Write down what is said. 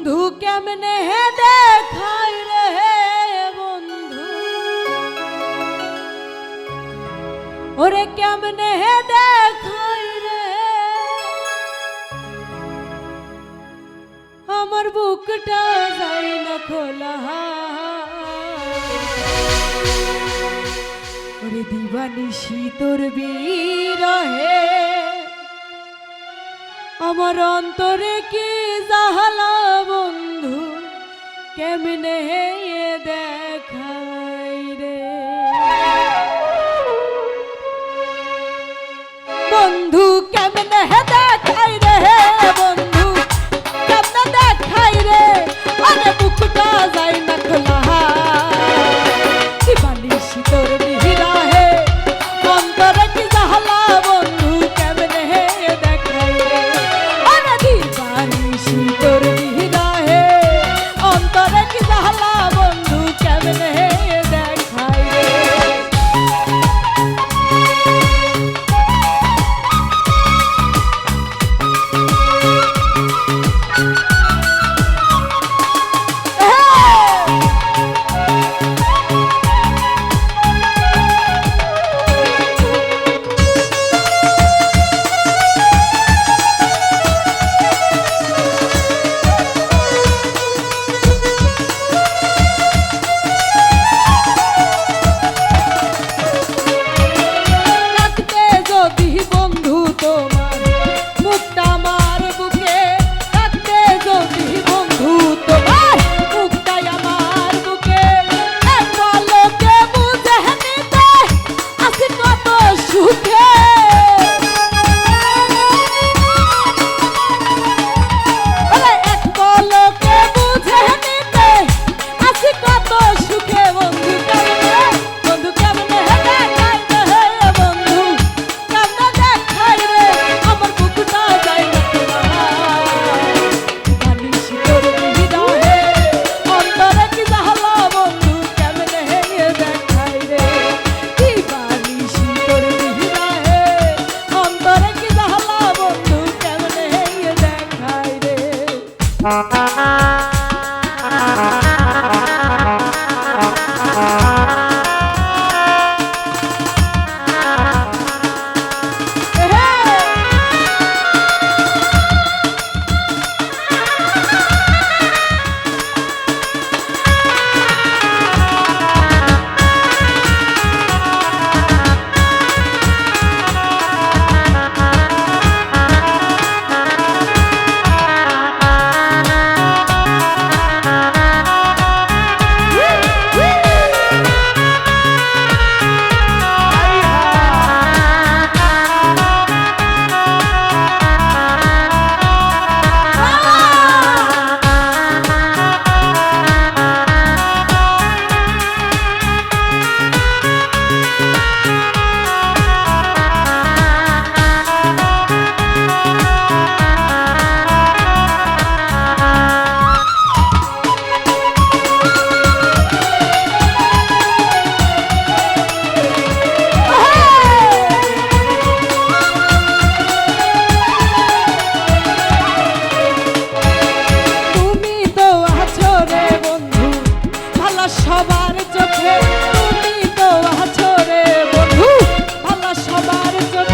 বন্ধু, কেমনে হে দেখাই রে হে বন্ধু? ওরে কেমনে হে দেখাই রে? আমার বুকটা যাই না খোলা। ওরে দিবানি শীতর বীর হে আমার অন্তরে কি জাহালা বন্ধু কেমনে হে দেয়? সুখে Let's go.